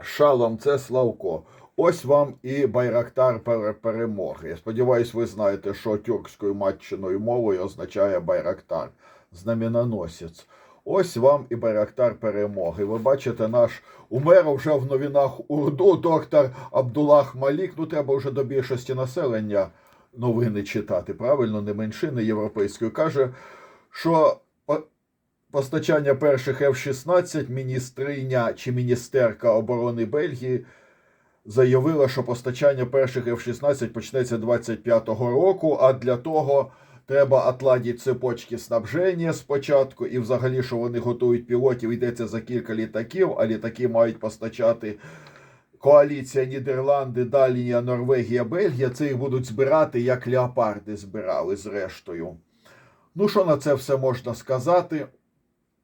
Шалом, це Славко. Ось вам і Байрактар перемоги. Я сподіваюся, ви знаєте, що тюркською матчиною мовою означає Байрактар, знаменоносець. Ось вам і Байрактар перемоги. Ви бачите, наш умер вже в новинах Урду, доктор Абдулах Малік. Ну, треба вже до більшості населення новини читати, правильно, не меншини європейської. Каже, що постачання перших F-16 міністриня чи міністерка оборони Бельгії заявила, що постачання перших F-16 почнеться 25-го року, а для того треба отладити цепочки снабження спочатку, і взагалі, що вони готують пілотів, йдеться за кілька літаків, а літаки мають постачати коаліція Нідерланди, Данія, Норвегія, Бельгія. Це їх будуть збирати, як леопарди збирали зрештою. Ну, що на це все можна сказати?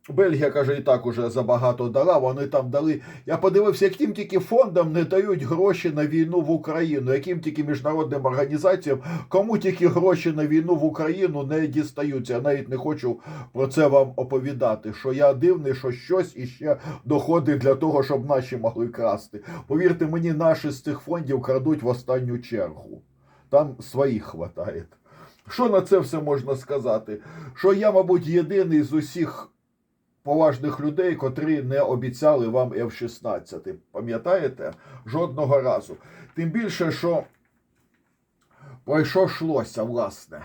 Бельгія каже, і так уже забагато дала. Вони там дали. Я подивився, яким тільки фондам не дають гроші на війну в Україну, яким тільки міжнародним організаціям, кому тільки гроші на війну в Україну не дістаються. Я навіть не хочу про це вам оповідати. Що я дивний, що щось іще доходить для того, щоб наші могли красти. Повірте мені, наші з цих фондів крадуть в останню чергу. Там своїх хватає. Що на це все можна сказати? Що я, мабуть, єдиний з усіх поважних людей, котрі не обіцяли вам F-16. Пам'ятаєте? Жодного разу. Тим більше, що про що йшлося, власне.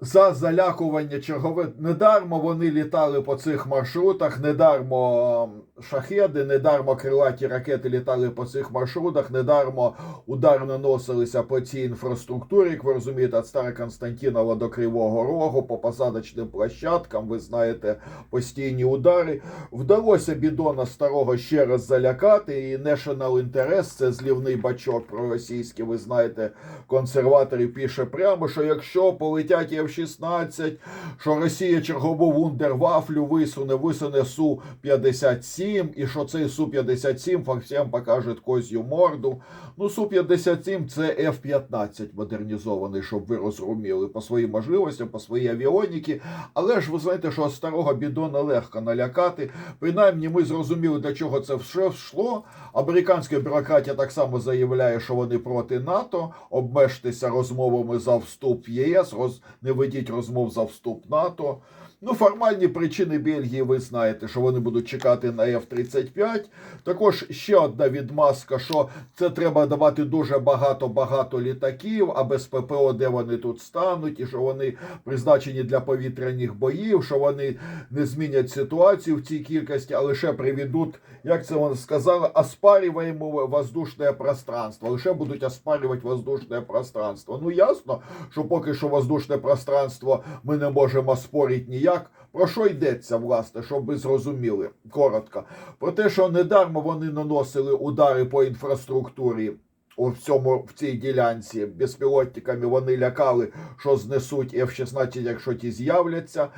За залякування чергове. Недармо вони літали по цих маршрутах, недармо шахеди, недармо крилаті ракети літали по цих маршрутах, недармо удар наносилися по цій інфраструктурі, як ви розумієте, від Староконстантинова до Кривого Рогу, по посадочним площадкам, ви знаєте, постійні удари. Вдалося бідона старого ще раз залякати, і National Interest, це злівний бачок проросійський, ви знаєте, консерваторів пише прямо, що якщо полетять F-16, що Росія чергову вундервафлю висуне, висуне Су-57, і що цей Су-57 всім покаже козью морду. Ну, Су-57 це F-15 модернізований, щоб ви розуміли, по своїм можливостям, по своїй авіоніки. Але ж ви знаєте, що старого бідона легко налякати. Принаймні, ми зрозуміли, для чого це все йшло. Американська бюрократія так само заявляє, що вони проти НАТО. Обмежтеся розмовами за вступ в ЄС, роз... не ведіть розмов за вступ НАТО. Ну, формальні причини Бельгії, ви знаєте, що вони будуть чекати на F-35. Також ще одна відмазка, що це треба давати дуже багато-багато літаків, а без ППО, де вони тут стануть, і що вони призначені для повітряних боїв, що вони не змінять ситуацію в цій кількості, а лише приведуть, як це вони сказали, оспарюємо воздушне пространство. Лише будуть оспарювати воздушне пространство. Ну ясно, що поки що воздушне пространство ми не можемо спорити ніяк. Про що йдеться, власне, щоб ви зрозуміли коротко? Про те, що недармо вони наносили удари по інфраструктурі у цьому в цій ділянці безпілотниками. Вони лякали, що знесуть F-16, якщо ті з'являться.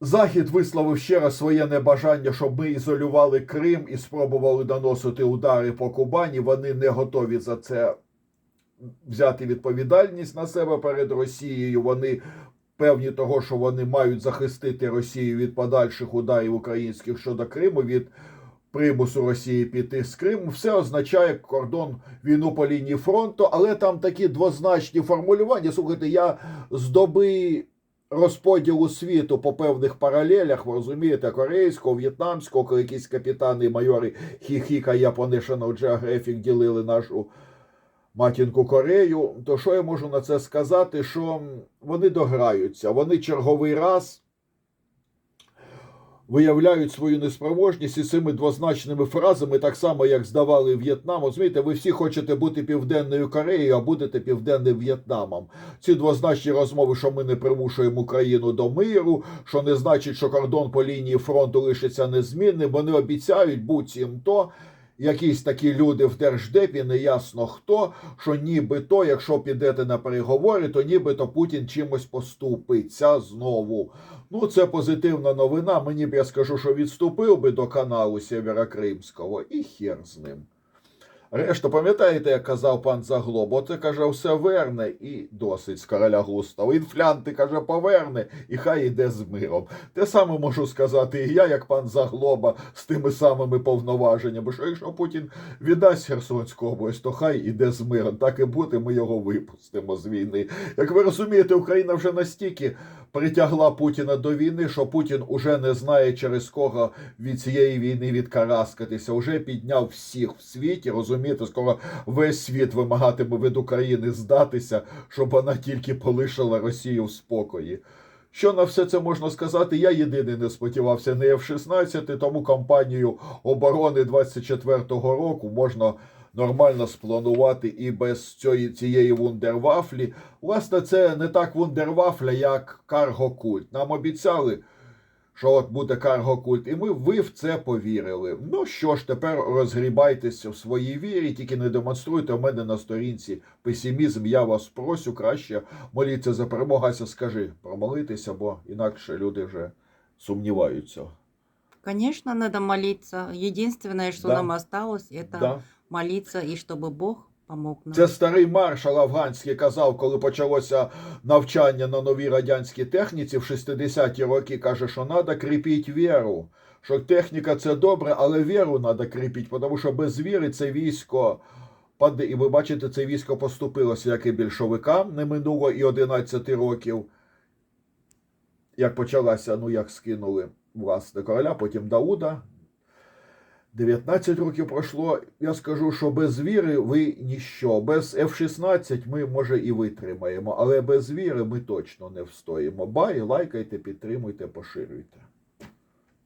Захід висловив ще раз своє небажання, щоб ми ізолювали Крим і спробували наносити удари по Кубані. Вони не готові за це взяти відповідальність на себе перед Росією. Вони певні того, що вони мають захистити Росію від подальших ударів українських щодо Криму, від примусу Росії піти з Криму. Все означає кордон війну по лінії фронту, але там такі двозначні формулювання. Слухайте, я з доби. Розподілу світу по певних паралелях, ви розумієте, корейського, в'єтнамського, коли якісь капітани і майори Хіхіка по National Geographic ділили нашу матінку Корею, то що я можу на це сказати? Що вони дограються, вони черговий раз виявляють свою неспроможність і цими двозначними фразами, так само як здавали В'єтнам. Розумієте, ви всі хочете бути південною Кореєю, а будете південним В'єтнамом. Ці двозначні розмови, що ми не примушуємо Україну до миру, що не значить, що кордон по лінії фронту лишиться незмінним. Вони обіцяють буцім то. Якісь такі люди в держдепі, неясно хто, що нібито, якщо підете на переговори, то нібито Путін чимось поступиться знову. Ну, це позитивна новина. Мені б я скажу, що відступив би до каналу Сєвєрокримського, і хер з ним. Решта, пам'ятаєте, як казав пан Заглоб, оце каже, все верне і досить з короля Густава. Інфлянти каже, поверне, і хай іде з миром. Те саме можу сказати і я, як пан Заглоба, з тими самими повноваженнями. Що якщо Путін віддасть Херсонську область, то хай іде з миром. Так і буде, ми його випустимо з війни. Як ви розумієте, Україна вже настільки притягла Путіна до війни, що Путін уже не знає, через кого від цієї війни відкараскатися. Уже підняв всіх в світі. Розумієте, скоро весь світ вимагатиме від України здатися, щоб вона тільки полишила Росію в спокої. Що на все це можна сказати? Я єдиний не сподівався на F-16, тому кампанію оборони 24-го року можна нормально спланувати і без цієї, цієї вундервафлі. Власне, це не так вундервафля, як каргокульт. Нам обіцяли, що от буде каргокульт, і ми ви в це повірили. Ну що ж, тепер розгрібайтеся в своїй вірі, тільки не демонструйте у мене на сторінці песимізм. Я вас просю, краще моліться за перемогу. Ася, скажи, промолитися, бо інакше люди вже сумніваються. Конечно, надо молиться. Единственное, что Да. нам осталось, это Да? Молиться, и чтобы Бог помог нам. Це старий маршал афганський казав, коли почалося навчання на новій радянській техніці в 60-ті роки. Каже, що треба кріпити віру. Що техніка це добре, але віру треба кріпити, тому що без віри це військо паде. І ви бачите, це військо поступилося, як і більшовикам, не минуло і 11 років. Як почалася, ну як скинули власне короля, потім Дауда, 19 років пройшло. Я скажу, що без віри ви ніщо. Без F-16 ми, може, і витримаємо, але без віри ми точно не встоїмо. Бай, лайкайте, підтримуйте, поширюйте.